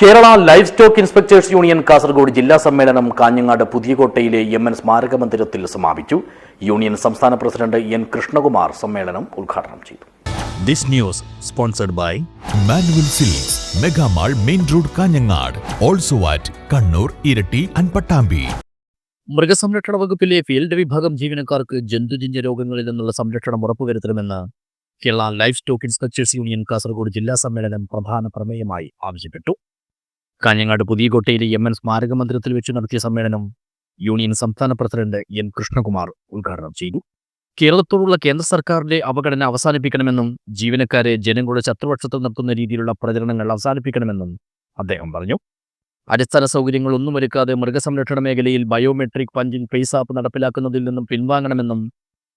Kerala livestock inspectors union Kasaragod ജില്ലാ സമ്മേളനം Kanhangad പുതിയകോട്ടയിലെ M N സ്മാരക മന്ദിരത്തിൽ സമാപിച്ചു. യൂണിയൻ സംസ്ഥാന പ്രസിഡന്റ് എൻ കൃഷ്ണകുമാർ സമ്മേളനം ഉദ്ഘാടനം ചെയ്തു. This news sponsored by Manuel silks mega mall main road Kanhangad also at Kannur Iritty and Pattambi മൃഗസംരക്ഷണ വകുപ്പിലെ ഫീൽഡ് വിഭാഗം ജീവനക്കാർക്ക് ജന്തുജന്യ രോഗങ്ങളിൽ നിന്നുള്ള സംരക്ഷണം ഉറപ്പുവരുത്തണമെന്ന് Kerala livestock inspectors union Kasaragod ജില്ലാ സമ്മേളനം പ്രധാന പ്രമേയമായി ആവശ്യപ്പെട്ടു. കാഞ്ഞങ്ങാട് പുതിയകോട്ടയിലെ എം എൻ സ്മാരക മന്ദിരത്തിൽ വെച്ച് നടത്തിയ സമ്മേളനം യൂണിയൻ സംസ്ഥാന പ്രസിഡന്റ് എൻ കൃഷ്ണകുമാർ ഉദ്ഘാടനം ചെയ്തു. കേരളത്തോടുള്ള കേന്ദ്ര സർക്കാരിന്റെ അവഗണന അവസാനിപ്പിക്കണമെന്നും ജീവനക്കാരെ ജനങ്ങളുടെ ശത്രുപക്ഷത്തിൽ നിർത്തുന്ന രീതിയിലുള്ള പ്രചരണങ്ങൾ അവസാനിപ്പിക്കണമെന്നും അദ്ദേഹം പറഞ്ഞു. അടിസ്ഥാന സൗകര്യങ്ങൾ ഒന്നും ഒരുക്കാതെ മൃഗസംരക്ഷണ മേഖലയിൽ ബയോമെട്രിക് പഞ്ചിങ് ഫേസ് ആപ്പ് നടപ്പിലാക്കുന്നതിൽ നിന്നും പിൻവാങ്ങണമെന്നും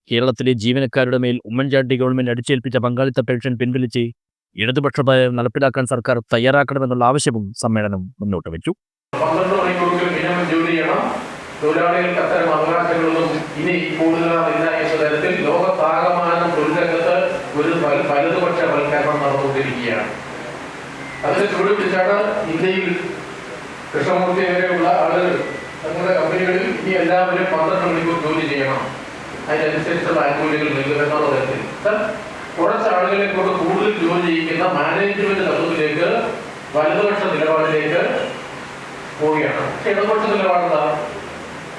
കേരളത്തിലെ ജീവനക്കാരുടെ മേൽ ഉമ്മൻചാണ്ടി ഗവൺമെന്റ് അടിച്ചേൽപ്പിച്ച പങ്കാളിത്ത പെൻഷൻ പിൻവലിച്ച് ഇടതുപക്ഷ നയം നടപ്പിലാക്കാൻ സർക്കാർ തയ്യാറാക്കണമെന്നുള്ള ആവശ്യവും സമ്മേളനം മുന്നോട്ട് വെച്ചു. തൊഴിലാളികൾക്ക് അത്തരം അവകാശങ്ങളൊന്നും ഇനി തരത്തിൽ ലോകത്താകമാനം ആളുകൾ കമ്പനികളിൽ ഇനി എല്ലാവരും പന്ത്രണ്ട് മണിക്കൂർ ജോലി ചെയ്യണം. കുറച്ച് ആളുകളെ കൊണ്ട് കൂടുതൽ ജോലി ചെയ്യിക്കുന്ന മാനേജ്മെന്റ് തത്വത്തിലേക്ക് വലതുപക്ഷ നിലപാടിലേക്ക് പോവുകയാണ്. പക്ഷെ ഇടതുപക്ഷ നിലപാടെന്താ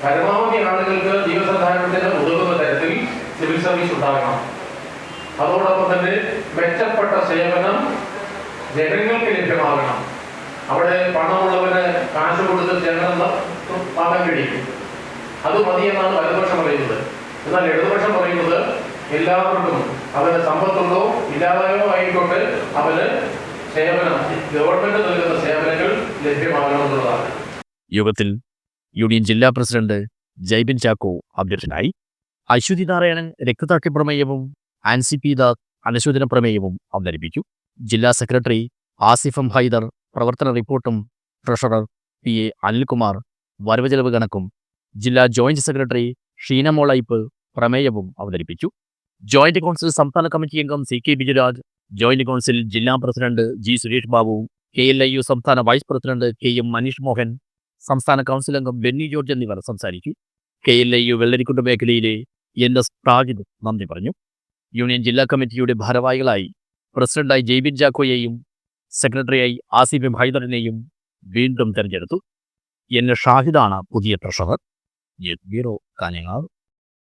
പരമാവധി ആളുകൾക്ക് ജീവസന്ധാരണത്തിന് ഉതകുന്ന തരത്തിൽ സിവിൽ സർവീസ് ഉണ്ടാകണം. അതോടൊപ്പം തന്നെ മെച്ചപ്പെട്ട സേവനം ജനങ്ങൾക്ക് ലഭ്യമാകണം. അവിടെ പണമുള്ളവന് കാശ് കൊടുത്ത് ജനങ്ങൾ വാങ്ങാൻ കഴിയും. അത് മതി എന്നാണ് വലതുപക്ഷം പറയുന്നത്. എന്നാൽ ഇടതുപക്ഷം പറയുന്നത് എല്ലാവർക്കും അവന് സമ്പത്തുണ്ടോ? ഇല്ലാതായോ? ആയിക്കോട്ടെ. അവന് സേവനം ഗവൺമെന്റ് നൽകുന്ന സേവനങ്ങൾ ലഭ്യമാകണമെന്നുള്ളതാണ്. യോഗത്തിൽ യൂണിയൻ ജില്ലാ പ്രസിഡന്റ് ജൈബിൻ ചാക്കോ അധ്യക്ഷനായി. അശ്വതി നാരായണൻ രക്തസാക്ഷി പ്രമേയവും ആൻസി പി ദാസ് അനുശോചന പ്രമേയവും അവതരിപ്പിച്ചു. ജില്ലാ സെക്രട്ടറി ആസിഫ് ഹൈദർ പ്രവർത്തന റിപ്പോർട്ടും ട്രഷറർ പി എ അനിൽകുമാർ വരവ് ചെലവ് കണക്കും ജില്ലാ ജോയിന്റ് സെക്രട്ടറി ഷീന മോളൈപ്പ് പ്രമേയവും അവതരിപ്പിച്ചു. ജോയിന്റ് കൗൺസിൽ സംസ്ഥാന കമ്മിറ്റി അംഗം C K Bijuraj joint council ജില്ലാ president G Suresh Babu K L I U സംസ്ഥാന vice president K M Manish Mohan സംസ്ഥാന കൗൺസിൽ അംഗം ബെന്നി ജോർജ് എന്നിവർ സംസാരിച്ചു. K L I U Vellarikundu മേഖലയിലെ എൻ എസ് പ്രാജിദ് നന്ദി പറഞ്ഞു. യൂണിയൻ ജില്ലാ കമ്മിറ്റിയുടെ ഭാരവാഹികളായി പ്രസിഡന്റായി ജെയ്ബിൻ ജാക്കോയെയും സെക്രട്ടറിയായി ആസിഫ് ഹൈദറിനെയും വീണ്ടും തെരഞ്ഞെടുത്തു. എൻ ഷാഹിദാണ് പുതിയ ട്രഷറർ. ബ്യൂറോ കാഞ്ഞങ്ങാട്.